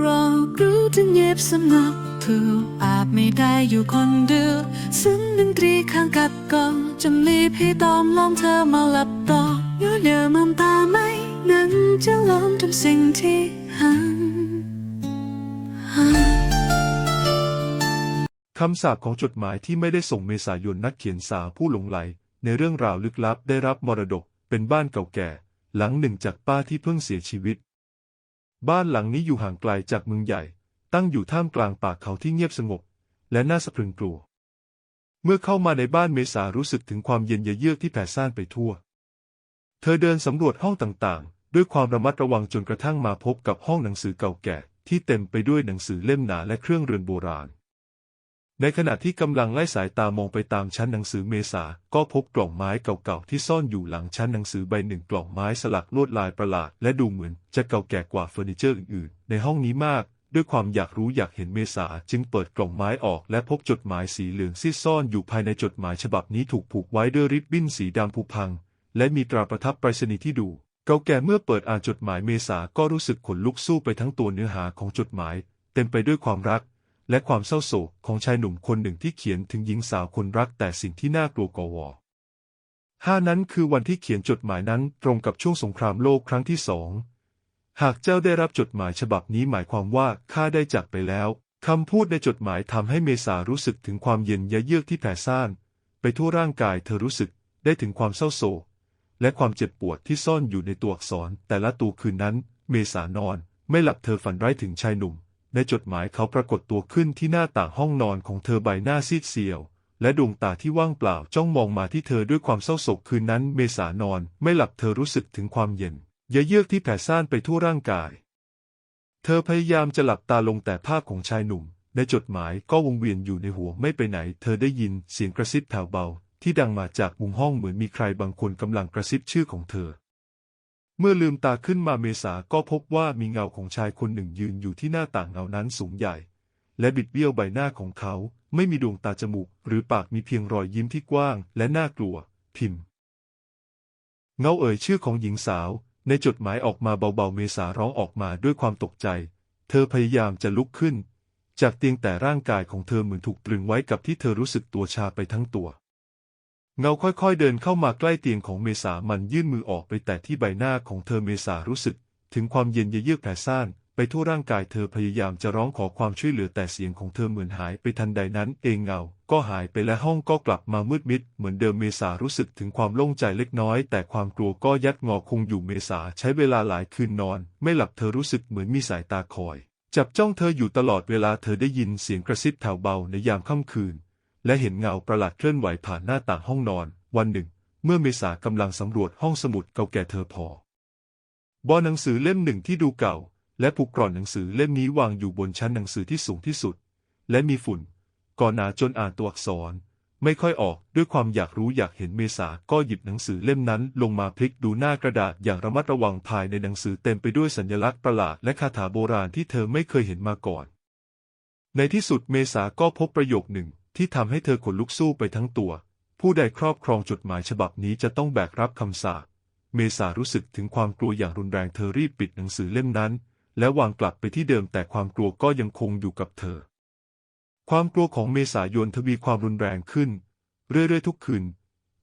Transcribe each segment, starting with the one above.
เรารู้ถึงเย็บสำนักถูกอาจไม่ได้อยู่คนเดียวซึ่งดนตรีข้างกัดกองจำลีพี่ตอมลองเธอมาหลับต่อเยอะเยอมองตาไหมนั้นจะลองทำสิ่งที่หันหันคำสาปของจดหมายที่ไม่ได้ส่งเมษายนนักเขียนสาวผู้หลงไหล ในเรื่องราวลึกลับได้รับมรดกเป็นบ้านเก่าแก่ หลังหนึ่งจากป้าที่เพิ่งเสียชีวิต บ้านหลังนี้อยู่ห่างไกลจากเมืองใหญ่ ตั้งอยู่ท่ามกลางป่าเขาที่เงียบสงบ และน่าสะพรึงกลัว เมื่อเข้ามาในบ้านเมษารู้สึกถึงความเย็นเยือกที่แผ่ซ่านไปทั่ว เธอเดินสำรวจห้องต่างๆ ด้วยความระมัดระวังจนกระทั่งมาพบกับห้องหนังสือเก่าแก่ ที่เต็มไปด้วยหนังสือเล่มหนาและเครื่องเรือนโบราณ ในขณะที่กำลังไล่สายตามองไปตามชั้นหนังสือเมษา ก็พบกล่องไม้เก่าๆที่ซ่อนอยู่หลังชั้นหนังสือใบหนึ่งกล่องไม้สลักลวดลายประหลาด และดูเหมือนจะเก่าแก่กว่าเฟอร์นิเจอร์อื่นๆ ในห้องนี้มาก ด้วยความอยากรู้อยากเห็นเมษา จึงเปิดกล่องไม้ออกและพบจดหมายสีเหลืองที่ซ่อนอยู่ภายในจดหมายฉบับนี้ถูกผูกไว้ด้วยริบบิ้นสีดำผุพัง และมีตราประทับไปรษณีย์ที่ดูเก่าแก่เมื่อเปิดอ่านจดหมายเมษาก็รู้สึกขนลุกสู้ไปทั้งตัวเนื้อหาของจดหมาย เต็มไปด้วยความรัก และความเศร้าโศกของชายหนุ่มคนหนึ่งที่เขียนถึงหญิงสาวคนรักแต่สิ่งที่น่ากลัวกวห้านั้นคือวันที่เขียนจดหมายนั้นตรงกับช่วงสงครามโลกครั้งที่สอง หากเจ้าได้รับจดหมายฉบับนี้หมายความว่าข้าได้จากไปแล้วคำพูดในจดหมายทำให้เมษารู้สึกถึงความเย็นยะเยือกที่แผ่ซ่าน ไปทั่วร่างกายเธอรู้สึกได้ถึงความเศร้าโศก และความเจ็บปวดที่ซ่อนอยู่ในตัวอักษร แต่ละตัวคืนนั้น เมษานอน ไม่หลับเธอฝันร้ายถึงชายหนุ่ม ในจดหมายเขาปรากฏตัวขึ้นที่หน้าต่างห้องนอนของเธอใบหน้าซีดเซียว และดวงตาที่ว่างเปล่าจ้องมองมาที่เธอด้วยความเศร้าโศกคืนนั้นเมษานอนไม่หลับเธอรู้สึกถึงความเย็นเยเยือกที่แผ่ซ่านไปทั่วร่างกาย เธอพยายามจะหลับตาลงแต่ภาพของชายหนุ่ม ในจดหมายก็วงเวียนอยู่ในหัวไม่ไปไหน เธอได้ยินเสียงกระซิบแผ่วเบา ที่ดังมาจากมุมห้องเหมือนมีใครบางคนกำลังกระซิบชื่อของเธอ เมื่อลืมตาขึ้นมาเมษาก็พบว่ามีเงาของชายคนหนึ่งยืนอยู่ที่หน้าต่างเงานั้นสูงใหญ่ และบิดเบี้ยวใบหน้าของเขาไม่มีดวงตาจมูก หรือปากมีเพียงรอยยิ้มที่กว้างและน่ากลัว พิมพ์ เงาเอ่ยชื่อของหญิงสาว ในจดหมายออกมาเบาๆเมษาร้องออกมาด้วยความตกใจ เธอพยายามจะลุกขึ้น จากเตียงแต่ร่างกายของเธอเหมือนถูกตรึงไว้กับที่เธอรู้สึกตัวชาไปทั้งตัว เงาค่อยๆเดินเข้ามาใกล้เตียงของเมษามันยื่นมือออกไปแตะที่ใบหน้าของเธอเมษารู้สึก ถึงความเย็นเยือกแผ่ซ่านไปทั่วร่างกายเธอพยายามจะร้องขอความช่วยเหลือแต่เสียงของเธอเหมือนหายไปทันใดนั้น เองเงา ก็หายไปและห้องก็กลับมามืดมิด เหมือนเดิมเมษารู้สึกถึงความโล่งใจเล็กน้อย แต่ความกลัวก็ยัดงอคงอยู่เมษาใช้เวลาหลายคืนนอน ไม่หลับเธอรู้สึกเหมือนมีสายตาคอย จับจ้องเธออยู่ตลอดเวลาเธอได้ยินเสียงกระซิบแผ่วเบาในยามค่ำคืน และเห็นเงาประหลาดเคลื่อนไหวผ่านหน้าต่างห้องนอน วันหนึ่ง เมื่อเมษากำลังสำรวจห้องสมุดเก่าแก่เธอพอ บอหนังสือเล่มหนึ่งที่ดูเก่า และผูกกร่อนหนังสือเล่มนี้วางอยู่บนชั้นหนังสือที่สูงที่สุด และมีฝุ่นก่อนหนาจนอ่านตัวอักษร ไม่ค่อยออกด้วยความอยากรู้อยากเห็นเมษาก็หยิบหนังสือเล่มนั้น ลงมาพลิกดูหน้ากระดาษอย่างระมัดระวังภายในหนังสือเต็มไปด้วยสัญลักษณ์ประหลาดและคาถาโบราณที่เธอไม่เคยเห็นมาก่อน ในที่สุดเมษาก็พบประโยคหนึ่ง ที่ทำให้เธอขนลุกสู้ไปทั้งตัว ผู้ใดครอบครองจดหมายฉบับนี้จะต้องแบกรับคำสาปเมษารู้สึกถึงความกลัวอย่างรุนแรงเธอรีบปิดหนังสือเล่มนั้น และวางกลับไปที่เดิมแต่ความกลัวก็ยังคงอยู่กับเธอ ความกลัวของเมษายนทวีความรุนแรงขึ้น เรื่อยๆทุกคืน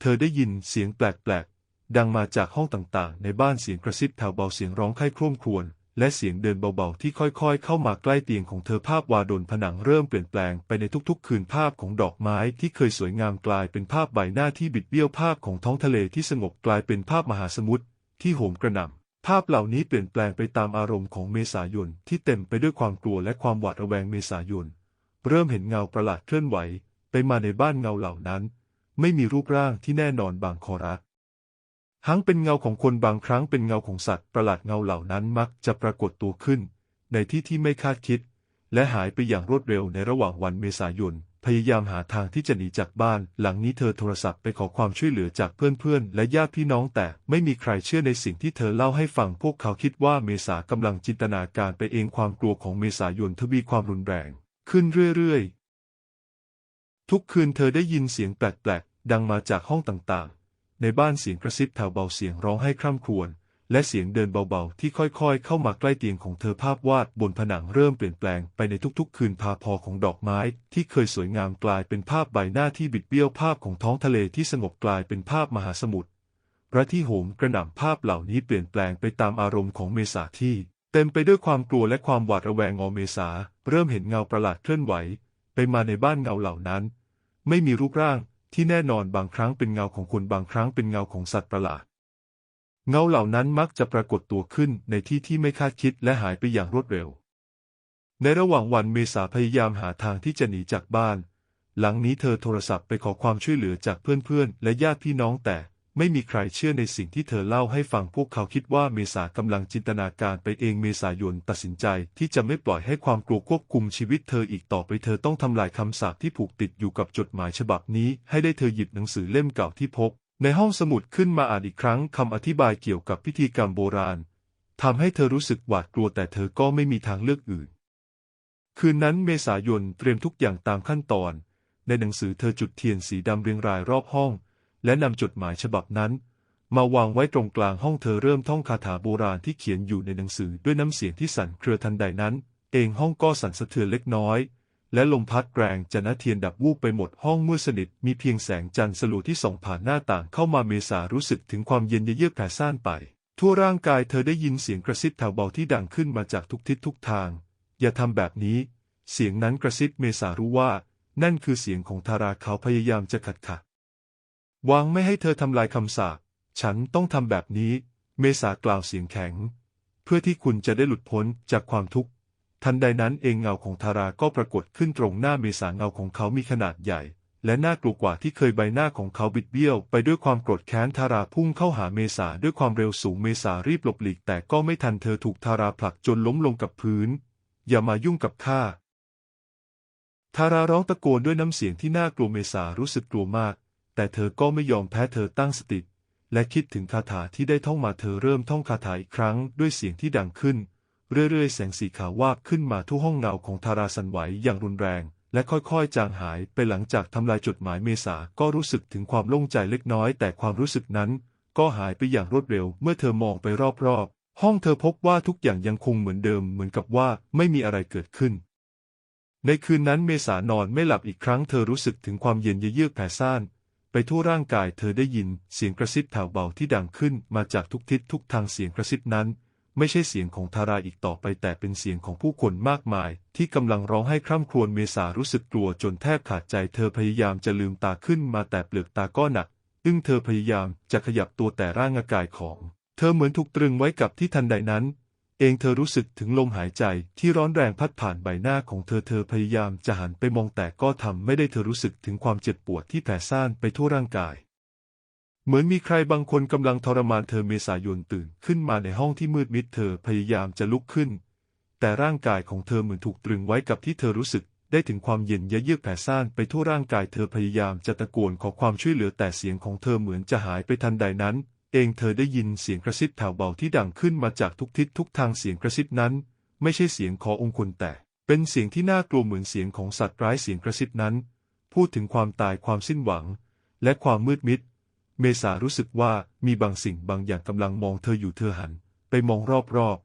เธอได้ยินเสียงแปลกๆดังมาจากห้องต่างๆ ในบ้านเสียงกระซิบแผ่วเบาเสียงร้องไห้คร่วมครวญ และเสียงเดินเบาๆที่ค่อยๆ เข้ามาใกล้เตียงของเธอภาพวาดนผนังเริ่มเปลี่ยนแปลงไปในทุกๆ คืนภาพของดอกไม้ที่เคยสวยงามกลายเป็นภาพใบหน้าที่บิดเบี้ยวภาพของท้องทะเลที่สงบกลายเป็นภาพมหาสมุทรที่โหมกระหน่ำภาพเหล่านี้เปลี่ยนแปลงไปตามอารมณ์ของเมษายนที่เต็มไปด้วยความกลัวและความหวาดระแวงเมษายน เริ่มเห็นเงาประหลาดเคลื่อนไหว ไปมาในบ้านเงาเหล่านั้น ไม่มีรูปร่างที่แน่นอนบางคอรัก ทั้งเป็นเงาของคนบางครั้งเป็นเงาของสัตว์ประหลาดเงาเหล่านั้นมักจะปรากฏตัวขึ้น ในที่ที่ไม่คาดคิด และหายไปอย่างรวดเร็วในระหว่างวันเมษายน พยายามหาทางที่จะหนีจากบ้าน หลังนี้เธอโทรศัพท์ไปขอความช่วยเหลือจากเพื่อนๆ และญาติพี่น้องแต่ไม่มีใครเชื่อในสิ่งที่เธอเล่าให้ฟังพวกเขาคิดว่าเมษากำลังจินตนาการไปเองความกลัวของเมษายนทวีความรุนแรง ขึ้นเรื่อยๆทุกคืนเธอได้ยินเสียงแปลกๆดังมาจากห้องต่างๆ ในบ้านเสียงกระซิบแผ่วเบาเสียงร้องให้คร่ำครวญและเสียงเดินเบาๆ ที่ค่อยๆ เข้ามาใกล้เตียงของเธอภาพวาดบนผนังเริ่มเปลี่ยนแปลงไปในทุกๆ คืนพาพอของดอกไม้ ที่เคยสวยงามกลายเป็นภาพใบหน้าที่บิดเบี้ยวภาพของท้องทะเลที่สงบกลายเป็นภาพมหาสมุทรพระที่โหมกระหน่ำภาพเหล่านี้เปลี่ยนแปลงไปตามอารมณ์ของเมษาที่ เต็มไปด้วยความกลัวและความหวาดระแวงงอเมษา เริ่มเห็นเงาประหลาดเคลื่อนไหว ไปมาในบ้านเงาเหล่านั้น ไม่มีรูปร่าง ที่แน่นอนบางครั้งเป็นเงาของคนบางครั้งเป็นเงาของสัตว์ประหลาด เงาเหล่านั้นมักจะปรากฏตัวขึ้นในที่ที่ไม่คาดคิดและหายไปอย่างรวดเร็ว ในระหว่างวันเมษาพยายามหาทางที่จะหนีจากบ้าน หลังนี้เธอโทรศัพท์ไปขอความช่วยเหลือจากเพื่อนๆ และญาติพี่น้องแต่ ไม่มีใครเชื่อในสิ่งที่เธอเล่าให้ฟังพวกเขาคิดว่าเมษากำลังจินตนาการไปเองเมษายนตัดสินใจที่จะไม่ปล่อยให้ความกลัวควบคุมชีวิตเธออีกต่อไปเธอต้องทำลายคำสาปที่ผูกติดอยู่กับจดหมายฉบับนี้ ให้ได้เธอหยิบหนังสือเล่มเก่าที่พบในห้องสมุดขึ้นมาอ่านอีกครั้งคำอธิบายเกี่ยวกับพิธีกรรมโบราณทำให้เธอรู้สึกหวาดกลัวแต่เธอก็ไม่มีทางเลือกอื่น คืนนั้นเมษายนเตรียมทุกอย่างตามขั้นตอน ในหนังสือเธอจุดเทียนสีดำเรียงรายรอบห้อง และนำจดหมายฉบับนั้น มาวางไว้ตรงกลางห้องเธอเริ่มท่องคาถาโบราณที่เขียนอยู่ในหนังสือด้วยน้ำเสียงที่สั่นเครือทันใดนั้น เองห้องก็สั่นสะเทือนเล็กน้อย และลมพัดแรงจะนะเทียนดับวูบไปหมดห้องมืดสนิทมีเพียงแสงจันทร์สลัวที่ส่องผ่านหน้าต่างเข้ามาเมษารู้สึกถึงความเย็นเยือกแผ่ซ่านไป ทั่วร่างกายเธอได้ยินเสียงกระซิบแถวเบาที่ดังขึ้นมาจากทุกทิศทุกทาง อย่าทำแบบนี้ เสียงนั้นกระซิบเมษารู้ว่า นั่นคือเสียงของทาราเขาพยายามจะขัดขัด วางไม่ให้เธอทำลายคำสาปฉันต้องทำแบบนี้ เมษากล่าวเสียงแข็ง เพื่อที่คุณจะได้หลุดพ้นจากความทุกข์ ทันใดนั้นเองเงาของทาราก็ปรากฏขึ้นตรงหน้าเมษาเงาของเขามีขนาดใหญ่ และน่ากลัวกว่าที่เคยใบหน้าของเขาบิดเบี้ยว ไปด้วยความโกรธแค้นทาราพุ่งเข้าหาเมษาด้วยความเร็วสูงเมษารีบหลบหลีก แต่ก็ไม่ทันเธอถูกทาราผลักจนล้มลงกับพื้น อย่ามายุ่งกับข้าทาราร้องตะโกนด้วยน้ำเสียงที่น่ากลัวเมษารู้สึกกลัวมาก แต่เธอก็ไม่ยอมแพ้เธอตั้งสติ และคิดถึงคาถาที่ได้ท่องมาเธอเริ่มท่องคาถาอีกครั้งด้วยเสียงที่ดังขึ้น เรื่อยๆ แสงสีขาววาบขึ้นมาทั่ห้องเงาของทาราสันไหวอย่างรุนแรง และค่อยๆ จางหายไปหลังจากทำลายจดหมายเมษาก็รู้สึกถึงความโล่งใจเล็กน้อย แต่ความรู้สึกนั้น ก็หายไปอย่างรวดเร็ว เมื่อเธอมองไปรอบๆ ห้องเธอพบว่าทุกอย่างยังคงเหมือนเดิม เหมือนกับว่าไม่มีอะไรเกิดขึ้นในคืนนั้นเมษานอนไม่หลับอีกครั้งเธอรู้สึกถึงความเย็นเยือกแผ่ซ่าน ไปทั่วร่างกายเธอได้ยินเสียงกระซิบแผ่วเบาที่ดังขึ้นมาจากทุกทิศทุกทางเสียงกระซิบนั้น ไม่ใช่เสียงของทาราอีกต่อไปแต่เป็นเสียงของผู้คนมากมาย ที่กำลังร้องให้คร่ำครวญเมษารู้สึกกลัวจนแทบขาดใจเธอพยายามจะลืมตาขึ้นมาแต่เปลือกตาก็หนัก อึ้งเธอพยายามจะขยับตัวแต่ร่างกายของ เธอเหมือนถูกตรึงไว้กับที่ทันใดนั้น เองเธอรู้สึกถึงลมหายใจที่ร้อนแรงพัดผ่านใบหน้าของเธอเธอพยายามจะหันไปมองแต่ก็ทำไม่ได้เธอรู้สึกถึงความเจ็บปวดที่แผ่ซ่านไปทั่วร่างกาย เหมือนมีใครบางคนกำลังทรมานเธอเมษายนตื่นขึ้นมาในห้องที่มืดมิดเธอพยายามจะลุกขึ้น แต่ร่างกายของเธอเหมือนถูกตรึงไว้กับที่เธอรู้สึกได้ถึงความเย็นเยือกแผ่ซ่านไปทั่วร่างกายเธอพยายามจะตะโกนขอความช่วยเหลือแต่เสียงของเธอเหมือนจะหายไปทันใดนั้น เองเธอได้ยินเสียงกระซิบแผ่วเบาที่ดังขึ้นมาจากทุกทิศทุกทางเสียงกระซิบนั้น ไม่ใช่เสียงขอองค์คนแต่ เป็นเสียงที่น่ากลัวเหมือนเสียงของสัตว์ร้ายเสียงกระซิบนั้น พูดถึงความตายความสิ้นหวัง และความมืดมิด เมษารู้สึกว่ามีบางสิ่งบางอย่างกำลังมองเธออยู่เธอหัน ไปมองรอบ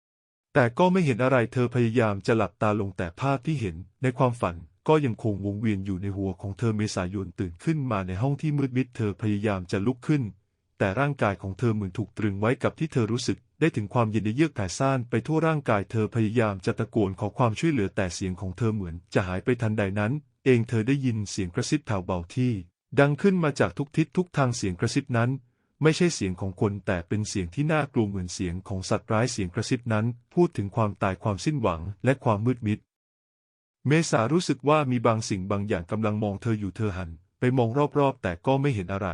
ๆ แต่ก็ไม่เห็นอะไรเธอพยายามจะหลับตาลงแต่ภาพที่เห็นในความฝันก็ยังคงวงเวียนอยู่ในหัวของเธอเมษายนตื่นขึ้นมาในห้องที่มืดมิดเธอพยายามจะลุกขึ้น แต่ร่างกายของเธอเหมือนถูกตรึงไว้กับที่เธอรู้สึกได้ถึงความเย็นเยือกแผ่ซ่านไปทั่วร่างกายเธอพยายามจะตะโกนขอความช่วยเหลือแต่เสียงของเธอเหมือนจะหายไปทันใดนั้น เองเธอได้ยินเสียงกระซิบแผ่วเบาที่ ดังขึ้นมาจากทุกทิศทุกทางเสียงกระซิบนั้น ไม่ใช่เสียงของคนแต่เป็นเสียงที่น่ากลัวเหมือนเสียงของสัตว์ร้ายเสียงกระซิบนั้น พูดถึงความตายความสิ้นหวังและความมืดมิด เมษารู้สึกว่ามีบางสิ่งบางอย่างกำลังมองเธออยู่เธอหัน ไปมองรอบๆ แต่ก็ไม่เห็นอะไร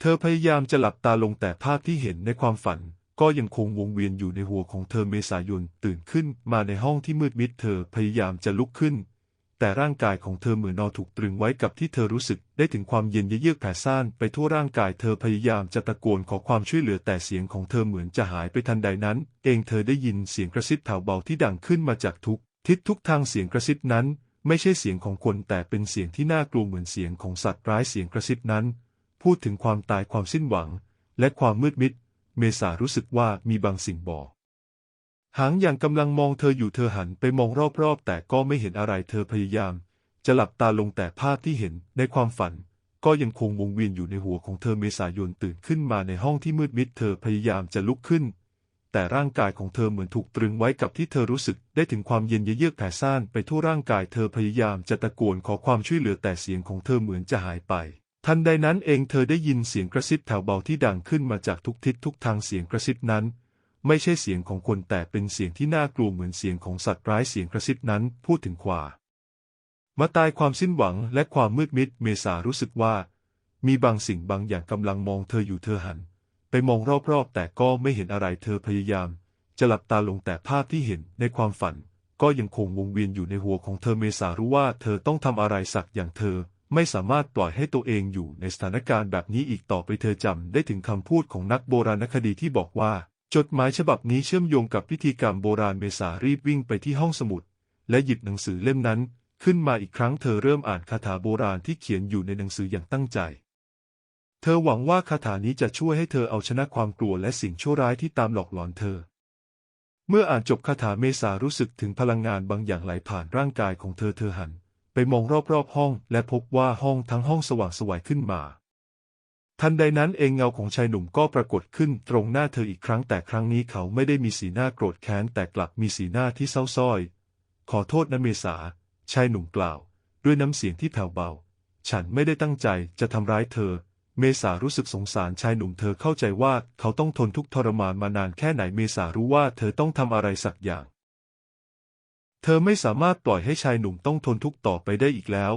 เธอพยายามจะหลับตาลงแต่ภาพที่เห็นในความฝัน ก็ยังคงวงเวียนอยู่ในหัวของเธอเมษายนตื่นขึ้นมาในห้องที่มืดมิดเธอพยายามจะลุกขึ้น แต่ร่างกายของเธอเหมือนนอนถูกตรึงไว้กับที่เธอรู้สึกได้ถึงความเย็นเยือกแผ่ซ่านไปทั่วร่างกายเธอพยายามจะตะโกนขอความช่วยเหลือแต่เสียงของเธอเหมือนจะหายไปทันใดนั้น เองเธอได้ยินเสียงกระซิบแผ่วเบาที่ดังขึ้นมาจากทุกทิศทุกทางเสียงกระซิบนั้น ไม่ใช่เสียงของคนแต่เป็นเสียงที่น่ากลัวเหมือนเสียงของสัตว์ร้ายเสียงกระซิบนั้น พูดถึงความตายความสิ้นหวัง และความมืดมิด เมษารู้สึกว่ามีบางสิ่งบอก หางอย่างกำลังมองเธออยู่เธอหันไปมองรอบๆ แต่ก็ไม่เห็นอะไรเธอพยายาม จะหลับตาลงแต่ภาพที่เห็นในความฝัน ก็ยังคงวงเวียนอยู่ในหัวของเธอเมษายนตื่นขึ้นมาในห้องที่มืดมิด เธอพยายามจะลุกขึ้น แต่ร่างกายของเธอเหมือนถูกตรึงไว้กับที่เธอรู้สึกได้ถึงความเย็นเยือกแผ่ซ่านไปทั่วร่างกายเธอพยายามจะตะโกนขอความช่วยเหลือแต่เสียงของเธอเหมือนจะหายไป ทันใดนั้นเองเธอได้ยินเสียงกระซิบแถวเบาที่ดังขึ้นมาจากทุกทิศทุกทางเสียงกระซิบนั้น ไม่ใช่เสียงของคนแต่เป็นเสียงที่น่ากลัวเหมือนเสียงของสัตว์ร้ายเสียงกระซิบนั้นพูดถึงความมาตายความสิ้นหวังและความมืดมิดเมษารู้สึกว่า มีบางสิ่งบางอย่างกำลังมองเธออยู่เธอหัน ไปมองรอบๆแต่ก็ไม่เห็นอะไรเธอพยายาม จะหลับตาลงแต่ภาพที่เห็นในความฝัน ก็ยังคงวงเวียนอยู่ในหัวของเธอเมษารู้ว่าเธอต้องทำอะไรสักอย่างเธอ ไม่สามารถปล่อยให้ตัวเองอยู่ในสถานการณ์แบบนี้อีกต่อไปเธอจำได้ถึงคำพูดของนักโบราณคดีที่บอกว่า จดหมายฉบับนี้เชื่อมโยงกับพิธีกรรมโบราณเมษารีบวิ่งไปที่ห้องสมุด และหยิบหนังสือเล่มนั้น ขึ้นมาอีกครั้งเธอเริ่มอ่านคาถาโบราณที่เขียนอยู่ในหนังสืออย่างตั้งใจ เธอหวังว่าคาถานี้จะช่วยให้เธอเอาชนะความกลัวและสิ่งชั่วร้ายที่ตามหลอกหลอนเธอ เมื่ออ่านจบคาถาเมษารู้สึกถึงพลังงานบางอย่างไหลผ่านร่างกายของเธอเธอหัน ไปมองรอบๆห้อง และพบว่าห้องทั้งห้องสว่างสวยขึ้นมา ทันใดนั้นเองเงาของชายหนุ่มก็ปรากฏขึ้นตรงหน้าเธออีกครั้งแต่ครั้งนี้เขาไม่ได้มีสีหน้าโกรธแค้นแต่กลับมีสีหน้าที่เศร้าส้อย ขอโทษนะเมษา ชายหนุ่มกล่าว ด้วยน้ำเสียงที่แผ่วเบา ฉันไม่ได้ตั้งใจจะทำร้ายเธอ เมษารู้สึกสงสารชายหนุ่มเธอเข้าใจว่าเขาต้องทนทุกทรมานมานานแค่ไหนเมษารู้ว่าเธอต้องทำอะไรสักอย่าง เธอไม่สามารถปล่อยให้ชายหนุ่มต้องทนทุกข์ต่อไปได้อีกแล้ว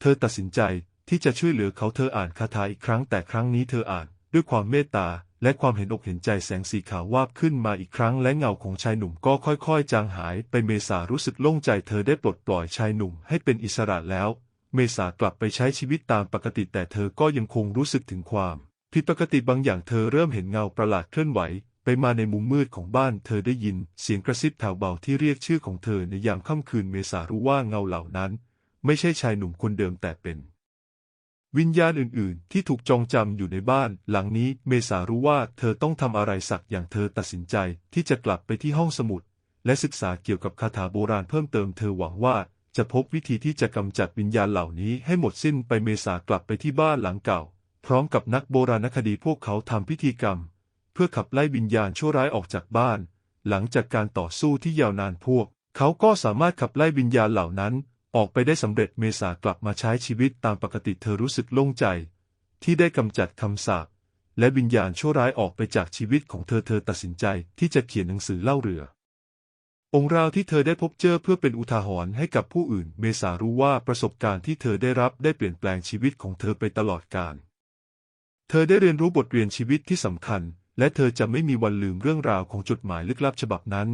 เธอตัดสินใจที่จะช่วยเหลือเขาเธออ่านคาถาอีกครั้งแต่ครั้งนี้เธออ่านด้วยความเมตตาและความเห็นอกเห็นใจแสงสีขาววาบขึ้นมาอีกครั้งและเงาของชายหนุ่มก็ค่อยๆ จางหายไปเมษารู้สึกโล่งใจเธอได้ปลดปล่อยชายหนุ่มให้เป็นอิสระแล้ว เมษากลับไปใช้ชีวิตตามปกติแต่เธอก็ยังคงรู้สึกถึงความผิดปกติบางอย่างเธอเริ่มเห็นเงาประหลาดเคลื่อนไหว ไปมาในมุมมืดของบ้านเธอได้ยินเสียงกระซิบแผ่วเบาที่เรียกชื่อของเธอในยามค่ำคืนเมษารู้ว่าเงาเหล่านั้น ไม่ใช่ชายหนุ่มคนเดิมแต่เป็น วิญญาณอื่นๆ ที่ถูกจองจำอยู่ในบ้าน หลังนี้เมษารู้ว่าเธอต้องทำอะไรสักอย่างเธอตัดสินใจที่จะกลับไปที่ห้องสมุด และศึกษาเกี่ยวกับคาถาโบราณเพิ่มเติมเธอหวังว่าจะพบวิธีที่จะกำจัดวิญญาณเหล่านี้ให้หมดสิ้นไปเมษากลับไปที่บ้านหลังเก่า พร้อมกับนักโบราณคดีพวกเขาทำพิธีกรรม เพื่อขับไล่วิญญาณชั่วร้ายออกจากบ้าน หลังจากการต่อสู้ที่ยาวนานพวก เขาก็สามารถขับไล่วิญญาณเหล่านั้น ออกไปได้สำเร็จเมษากลับมาใช้ชีวิตตามปกติเธอรู้สึกโล่งใจ ที่ได้กำจัดคำสาปและวิญญาณชั่วร้ายออกไปจากชีวิตของเธอเธอตัดสินใจที่จะเขียนหนังสือเล่าเรือ องค์ราวที่เธอได้พบเจอเพื่อเป็นอุทาหรณ์ให้กับผู้อื่น เมษารู้ว่าประสบการณ์ที่เธอได้รับได้เปลี่ยนแปลงชีวิตของเธอไปตลอดกาลเธอได้เรียนรู้บทเรียนชีวิตที่สำคัญ และเธอจะไม่มีวันลืมเรื่องราวของจดหมายลึกลับฉบับนั้น